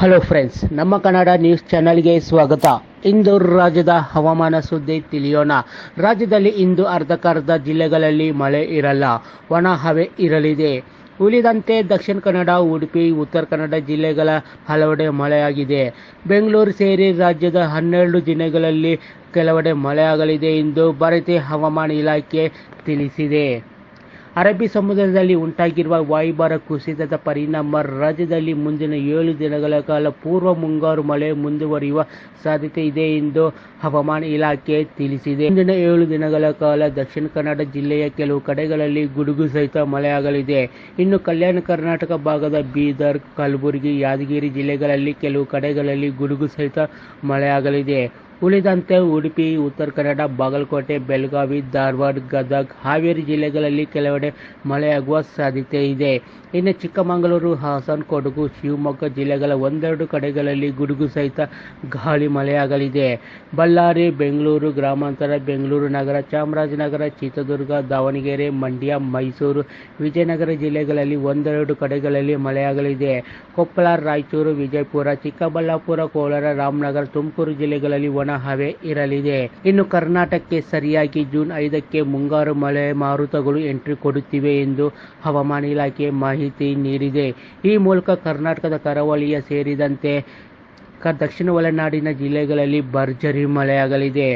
Hello friends ನಮ್ಮ Kannada news ಚಾನೆಲ್ಗೆ ಸ್ವಾಗತ. ಇಂದು ರಾಜ್ಯದ ಹವಾಮಾನ ಸುದ್ದಿ ತಿಳಿಯೋಣ. ರಾಜ್ಯದಲ್ಲಿ ಇಂದು ಅರ್ಧಕ್ಕರ್ಧ ಜಿಲ್ಲೆಗಳಲ್ಲಿ ಮಳೆ ಇರಲ್ಲ. ಒಣ ಹವೆ ಇರಲಿದೆ. ಉಳಿದಂತೆ ದಕ್ಷಿಣ ಕನ್ನಡ, ಉಡುಪಿ, ಉತ್ತರ ಕನ್ನಡ ಜಿಲ್ಲೆಗಳ ಹಲವೆಡೆ ಮಳೆಯಾಗಿದೆ. ಬೆಂಗಳೂರು ಸೇರಿ ರಾಜ್ಯದ ಹನ್ನೆರಡು ಜಿಲ್ಲೆಗಳಲ್ಲಿ ಕೆಲವೆಡೆ ಮಳೆಯಾಗಲಿದೆ ಎಂದು ಭಾರತೀಯ ಹವಾಮಾನ ಇಲಾಖೆ ತಿಳಿಸಿದೆ. ಅರಬ್ಬಿ ಸಮುದ್ರದಲ್ಲಿ ಉಂಟಾಗಿರುವ ವಾಯುಭಾರ ಕುಸಿತದ ಪರಿಣಾಮ ರಾಜ್ಯದಲ್ಲಿ ಮುಂದಿನ ಏಳು ದಿನಗಳ ಕಾಲ ಪೂರ್ವ ಮುಂಗಾರು ಮಳೆ ಮುಂದುವರಿಯುವ ಸಾಧ್ಯತೆ ಇದೆ ಎಂದು ಹವಾಮಾನ ಇಲಾಖೆ ತಿಳಿಸಿದೆ. ಮುಂದಿನ ಏಳು ದಿನಗಳ ಕಾಲ ದಕ್ಷಿಣ ಕನ್ನಡ ಜಿಲ್ಲೆಯ ಕೆಲವು ಕಡೆಗಳಲ್ಲಿ ಗುಡುಗು ಸಹಿತ ಮಳೆಯಾಗಲಿದೆ. ಇನ್ನು ಕಲ್ಯಾಣ ಕರ್ನಾಟಕ ಭಾಗದ ಬೀದರ್, ಕಲಬುರಗಿ, ಯಾದಗಿರಿ ಜಿಲ್ಲೆಗಳಲ್ಲಿ ಕೆಲವು ಕಡೆಗಳಲ್ಲಿ ಗುಡುಗು ಸಹಿತ ಮಳೆಯಾಗಲಿದೆ. ಉಳಿದಂತೆ ಉಡುಪಿ, ಉತ್ತರ ಕನ್ನಡ, ಬಾಗಲಕೋಟೆ, ಬೆಳಗಾವಿ, ಧಾರವಾಡ, ಗದಗ, ಹಾವೇರಿ ಜಿಲ್ಲೆಗಳಲ್ಲಿ ಕೆಲವೆಡೆ ಮಳೆಯಾಗುವ ಸಾಧ್ಯತೆ ಇದೆ. ಇನ್ನು ಚಿಕ್ಕಮಗಳೂರು ಹಾಸನ ಕೊಡಗು ಶಿವಮೊಗ್ಗ ಜಿಲ್ಲೆಗಳ ಒಂದೆರಡು ಕಡೆಗಳಲ್ಲಿ ಗುಡುಗು ಸಹಿತ ಗಾಳಿ ಮಳೆಯಾಗಲಿದೆ. ಬಳ್ಳಾರಿ, ಬೆಂಗಳೂರು, ಗ್ರಾಮಾಂತರ, ಬೆಂಗಳೂರು ನಗರ, ಚಾಮರಾಜನಗರ, ಚಿತ್ರದುರ್ಗ, ದಾವಣಗೆರೆ, ಮಂಡ್ಯ, ಮೈಸೂರು, ವಿಜಯನಗರ ಜಿಲ್ಲೆಗಳಲ್ಲಿ ಒಂದೆರಡು ಕಡೆಗಳಲ್ಲಿ ಮಳೆಯಾಗಲಿದೆ. ಕೊಪ್ಪಳ, ರಾಯಚೂರು, ವಿಜಯಪುರ, ಚಿಕ್ಕಬಳ್ಳಾಪುರ, ಕೋಲಾರ, ರಾಮನಗರ, ತುಮಕೂರು ಜಿಲ್ಲೆಗಳಲ್ಲಿ ಒಣ ಹವೆ ಇರಲಿದೆ. ಇನ್ನು ಕರ್ನಾಟಕಕ್ಕೆ ಸರಿಯಾಗಿ ಜೂನ್ ಐದಕ್ಕೆ ಮುಂಗಾರು ಮಳೆ ಮಾರುತಗಳು ಎಂಟ್ರಿ ಕೊಡುತ್ತಿವೆ ಎಂದು ಹವಾಮಾನ ಇಲಾಖೆ ಮಾಹಿತಿ ನೀಡಿದೆ. ಈ ಮೂಲಕ ಕರ್ನಾಟಕದ ಕರಾವಳಿಯ ಸೇರಿದಂತೆ ದಕ್ಷಿಣ ಒಳನಾಡಿನ ಜಿಲ್ಲೆಗಳಲ್ಲಿ ಭರ್ಜರಿ ಮಳೆಯಾಗಲಿದೆ.